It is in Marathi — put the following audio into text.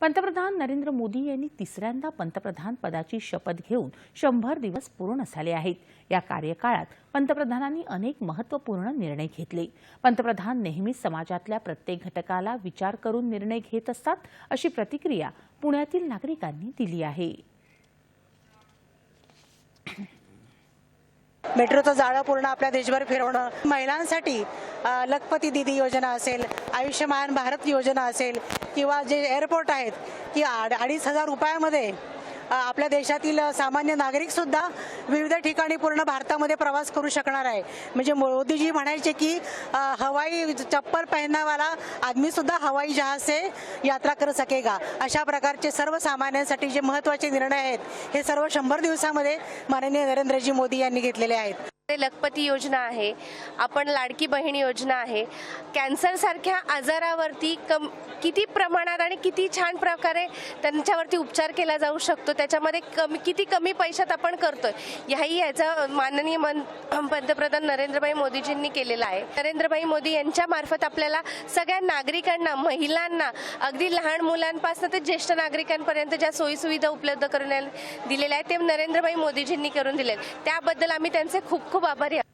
पंतप्रधान नरेंद्र मोदी यांनी तिसऱ्यांदा पंतप्रधान पदाची शपथ घेऊन शंभर दिवस पूर्ण झाले आहेत. या कार्यकाळात पंतप्रधानांनी अनेक महत्त्वपूर्ण निर्णय घेतले. पंतप्रधान नेहमीच समाजातल्या प्रत्येक घटकाला विचार करून निर्णय घेत असतात अशी प्रतिक्रिया पुण्यातील नागरिकांनी दिली आहे. मेट्रोचं जाळं पूर्ण आपल्या देशभर फिरवणं. महिलांसाठी लखपती दिदी योजना असेल आयुष्यमान भारत योजना असेल किंवा जे एअरपोर्ट आहेत की अडीच हजार रुपयामध्ये आपल्या देशातील सामान्य नागरिकसुद्धा विविध ठिकाणी पूर्ण भारतामध्ये प्रवास करू शकणार आहे. म्हणजे मोदीजी म्हणायचे की हवाई चप्पल पहनणावाला आदमीसुद्धा हवाई जहाज से यात्रा कर सकेगा. अशा प्रकारचे सर्वसामान्यांसाठी जे महत्त्वाचे निर्णय आहेत हे सर्व शंभर दिवसामध्ये माननीय नरेंद्रजी मोदी यांनी घेतलेले आहेत. लखपती योजना आहे आपण लाडकी बहीण योजना आहे. कॅन्सरसारख्या आजारावरती कम किती प्रमाणात आणि किती छान प्रकारे त्यांच्यावरती उपचार केला जाऊ शकतो त्याच्यामध्ये कमी किती कमी पैशात आपण करतोय ह्याही याचा माननीय मन पंतप्रधान नरेंद्रभाई मोदीजींनी केलेला आहे. नरेंद्रभाई मोदी यांच्या मार्फत आपल्याला सगळ्या नागरिकांना महिलांना अगदी लहान मुलांपासून ते ज्येष्ठ नागरिकांपर्यंत ज्या सोयीसुविधा उपलब्ध करून दिलेल्या आहेत ते नरेंद्रभाई मोदीजींनी करून दिले त्याबद्दल आम्ही त्यांचे खूप खूप आभारी आहे